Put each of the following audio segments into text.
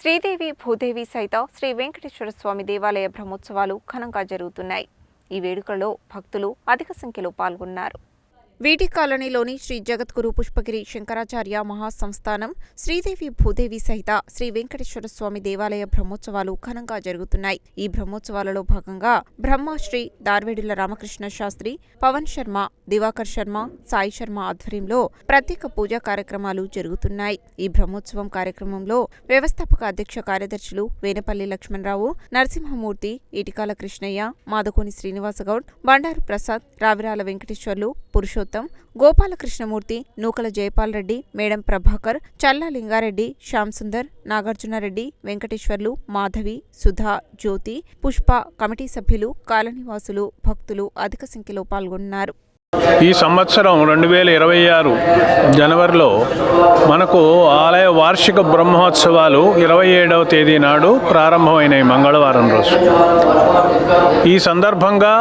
శ్రీదేవి భూదేవి సైత శ్రీ వెంకటేశ్వర స్వామి దేవాలయ బ్రహ్మోత్సవాలు ఘనంగా జరుగుతున్నాయి. ఈ వేడుకల్లో భక్తులు అధిక సంఖ్యలో పాల్గొన్నారు. వీటి కాలనీలోని శ్రీ జగద్గురు పుష్పగిరి శంకరాచార్య మహాసంస్థానం శ్రీదేవి భూదేవి సహిత శ్రీ వెంకటేశ్వర స్వామి దేవాలయ బ్రహ్మోత్సవాలు ఘనంగా జరుగుతున్నాయి. ఈ బ్రహ్మోత్సవాలలో భాగంగా బ్రహ్మశ్రీ దార్వేడుల రామకృష్ణ శాస్త్రి పవన్ శర్మ దివాకర్ శర్మ సాయి శర్మ ఆధ్వర్యంలో ప్రత్యేక పూజా కార్యక్రమాలు జరుగుతున్నాయి. ఈ బ్రహ్మోత్సవం కార్యక్రమంలో వ్యవస్థాపక అధ్యక్ష కార్యదర్శులు వేనపల్లి లక్ష్మణరావు నరసింహమూర్తి ఇటికాల కృష్ణయ్య మాదకోని శ్రీనివాసగౌడ్ బండారు ప్రసాద్ రావిరాల వెంకటేశ్వర్లు పురుషోత్తం గోపాలకృష్ణమూర్తి నూకల జయపాల్ రెడ్డి మేడం ప్రభాకర్ చల్లా లింగారెడ్డి శ్యాంసుందర్ నాగార్జునరెడ్డి వెంకటేశ్వర్లు మాధవి సుధా జ్యోతి పుష్ప కమిటీ సభ్యులు కాలనివాసులు భక్తులు అధిక సంఖ్యలో పాల్గొన్నారు. ఈ సంవత్సరం రెండు వేల ఇరవై ఆరు జనవరిలో మనకు ఆలయ వార్షిక బ్రహ్మోత్సవాలు ఇరవై ఏడవ తేదీ నాడు ప్రారంభమైనాయి మంగళవారం రోజు. ఈ సందర్భంగా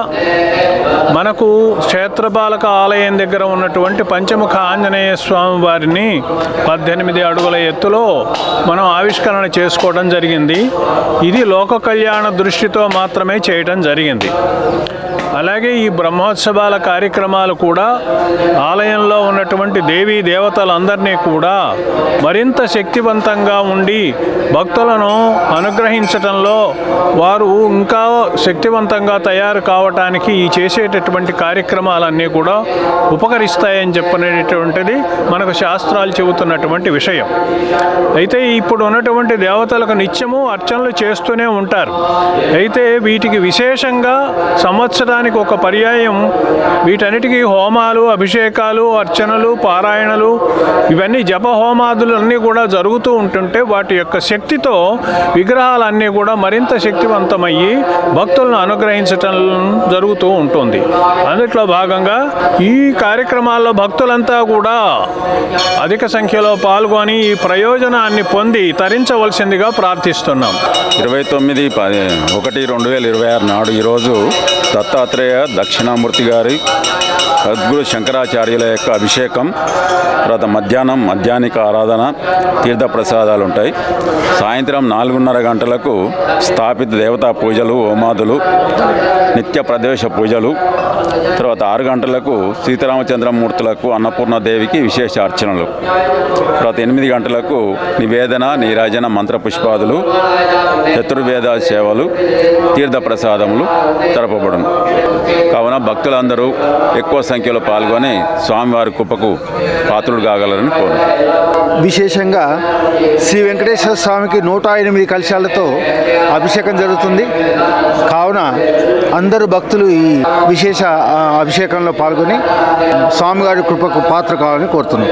మనకు క్షేత్రపాలక ఆలయం దగ్గర ఉన్నటువంటి పంచముఖ ఆంజనేయ స్వామి వారిని పద్దెనిమిది అడుగుల ఎత్తులో మనం ఆవిష్కరణ చేసుకోవడం జరిగింది. ఇది లోక కళ్యాణ దృష్టితో మాత్రమే చేయడం జరిగింది. అలాగే ఈ బ్రహ్మోత్సవాల కార్యక్రమాలు కూడా ఆలయంలో ఉన్నటువంటి దేవీ దేవతలందరినీ కూడా మరింత శక్తివంతంగా ఉండి భక్తులను అనుగ్రహించటంలో వారు ఇంకా శక్తివంతంగా తయారు కావటానికి ఈ చేసేటటువంటి కార్యక్రమాలన్నీ కూడా ఉపకరిస్తాయని చెప్పనేటటువంటిది మనకు శాస్త్రాలు చెబుతున్నటువంటి విషయం. అయితే ఇప్పుడు ఉన్నటువంటి దేవతలకు నిత్యము అర్చనలు చేస్తూనే ఉంటారు. అయితే వీటికి విశేషంగా సంవత్సరానికి ఒక పర్యాయం. వీటన్నిటికీ హోమాలు అభిషేకాలు అర్చనలు పారాయణలు ఇవన్నీ జప హోమాదులు అన్నీ కూడా జరుగుతూ ఉంటుంటే వాటి యొక్క శక్తితో విగ్రహాలన్నీ కూడా మరింత శక్తివంతమయ్యి భక్తులను అనుగ్రహించటం జరుగుతూ ఉంటుంది. అందుట్లో భాగంగా ఈ కార్యక్రమాల్లో భక్తులంతా కూడా అధిక సంఖ్యలో పాల్గొని ఈ ప్రయోజనాన్ని పొంది తరించవలసిందిగా ప్రార్థిస్తున్నాం. ఇరవై తొమ్మిది పది ఒకటి రెండు వేల ఇరవై ఆరు నాడు ఈరోజు దత్తాత్రేయ దక్షిణామూర్తి గారి సద్గురు శంకరాచార్యుల యొక్క అభిషేకం తర్వాత మధ్యాహ్నం మధ్యాహ్నిక ఆరాధన తీర్థ ప్రసాదాలు ఉంటాయి. సాయంత్రం నాలుగున్నర గంటలకు స్థాపిత దేవతా పూజలు హోమాదులు నిత్య ప్రదేశ పూజలు తర్వాత ఆరు గంటలకు సీతారామచంద్రమూర్తులకు అన్నపూర్ణదేవికి విశేష అర్చనలు. తర్వాత ఎనిమిది గంటలకు నివేదన నీరాజన మంత్రపుష్పాదులు చతుర్వేద సేవలు తీర్థ ప్రసాదములు జరపబడును. కావున భక్తులందరూ ఎక్కువ సంఖ్యలో పాల్గొని స్వామివారి కుప్పకు పాత్రుడు కాగలరని కోరు విశేషంగా శ్రీ వెంకటేశ్వర స్వామికి నూట ఎనిమిది కలశాలతో అభిషేకం జరుగుతుంది. కావున అందరు భక్తులు ఈ విశేష అభిషేకంలో పాల్గొని స్వామివారి కృపకు పాత్ర కావాలని కోరుతున్నాం.